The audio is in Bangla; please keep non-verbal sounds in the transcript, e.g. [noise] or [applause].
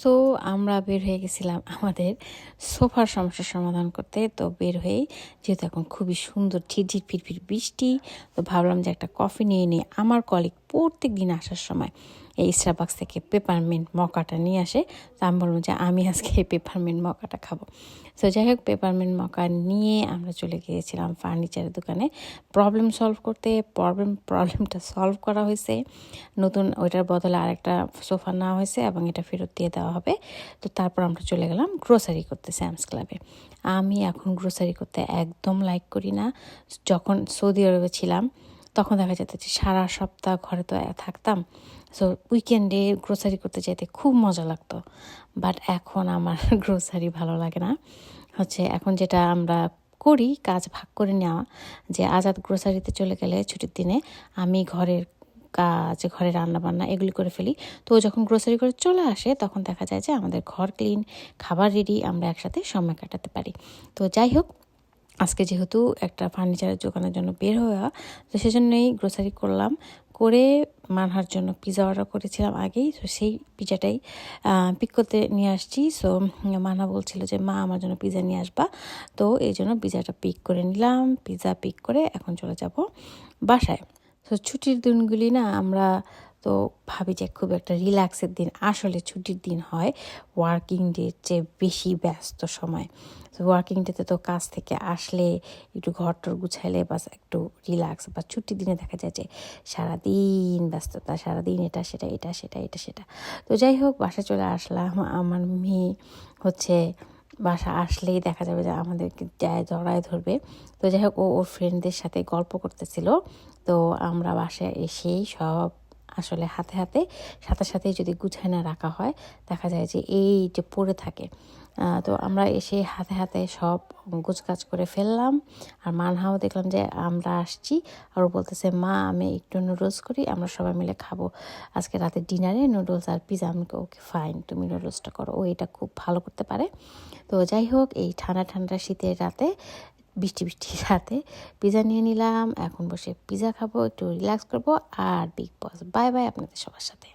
সো আমরা বের হয়ে গেছিলাম আমাদের সোফার সমস্যার সমাধান করতে। তো বের হয়েই যেহেতু এখন খুবই সুন্দর ঝিরঝির ফিরফির বৃষ্টি, তো ভাবলাম যে একটা কফি নিয়ে নিই। আমার কলিগ প্রত্যেক দিন আসার সময় এই স্টারবাক্স থেকে পেপারমিন্ট মকাটা নিয়ে আসে। তো আমি বললাম যে আমি আজকে এই পেপারমিন্ট মকাটা খাব। তো যাই হোক পেপারমিন্ট মকা নিয়ে আমরা চলে গিয়েছিলাম ফার্নিচারের দোকানে। প্রবলেম সলভ করতে প্রবলেম প্রবলেমটা সলভ করা হয়েছে। নতুন ওইটার বদলে আরেকটা সোফা নেওয়া হয়েছে এবং এটা ফেরত দিয়ে দেওয়া হবে। তো তারপর আমরা চলে গেলাম গ্রোসারি করতে স্যামস ক্লাবে আমি এখন গ্রোসারি করতে একদম লাইক করি না। যখন সৌদি আরবে ছিলাম তখন দেখা যেত যে সারা সপ্তাহ ঘরে তো থাকতাম। সো উইকেন্ডে গ্রোসারি করতে যেতে খুব মজা লাগতো। বাট এখন আমার [laughs] গ্রোসারি ভালো লাগে না। হচ্ছে এখন যেটা আমরা করি, কাজ ভাগ করে নেওয়া, যে আজাদ গ্রোসারিতে চলে গেলে ছুটির দিনে আমি ঘরের কাজ ঘরে রান্না বান্না এগুলি করে ফেলি। তো যখন গ্রোসারি করে চলে আসে, তখন দেখা যায় যে আমাদের ঘর ক্লিন খাবার রেডি আমরা একসাথে সময় কাটাতে পারি। তো যাই হোক আজকে যেহেতু একটা ফার্নিচারের দোকানের জন্য বের হওয়া, তো সেজন্যই গ্রোসারি করলাম। করে মানহার জন্য পিৎজা অর্ডার করেছিলাম আগেই, তো সেই পিজাটাই পিক করতে নিয়ে আসছি। সো মানহা বলছিল যে, মা, আমার জন্য পিৎজা নিয়ে আসবা। তো এই জন্য পিৎজাটা পিক করে নিলাম। পিৎজা পিক করে এখন চলে যাব বাসায়। তো ছুটির দিনগুলি না, আমরা তো ভাবি যে খুব একটা রিল্যাক্সের দিন, আসলে ছুটির দিন হয়। ওয়ার্কিং ডের চেয়ে বেশি ব্যস্ত সময়। তো ওয়ার্কিং ডেতে তো কাজ থেকে আসলে একটু ঘর টর গুছাইলে বাস একটু রিল্যাক্স বা ছুটির দিনে দেখা যায় যে সারাদিন ব্যস্ততা, সারাদিন এটা, সেটা এটা সেটা এটা, সেটা। তো যাই হোক বাসা চলে আসলাম। আমার মেয়ে হচ্ছে বাসা আসলেই দেখা যাবে যে আমাদেরকে যায় জড়ায় ধরবে। তো যাই হোক, ও, ওর ফ্রেন্ডদের সাথে গল্প করতেছিল। তো আমরা বাসায় এসেই সব আসলে হাতে হাতে, সাথে সাথে যদি গুছায় না রাখা হয়, দেখা যায় যে এই যে পড়ে থাকে। তো আমরা এসে হাতে হাতে সব গোছগাছ করে ফেললাম। আর মানহাও দেখলাম যে আমরা আসছি। আর ও বলতেছে, মা, আমি একটু নুডলস করি, আমরা সবাই মিলে খাব। আজকে রাতে ডিনারে নুডলস আর পিজা আমি ওকে ফাইন তুমি নুডলসটা করো। ও এটা খুব ভালো করতে পারে। তো যাই হোক, এই ঠান্ডা ঠান্ডা শীতের রাতে বৃষ্টি বৃষ্টি সাথে। পিজা নিয়ে নিলাম, এখন বসে পিজা খাব, একটু রিল্যাক্স করব, আর বিগ বস বাই বাই আপনাদের সবার সাথে।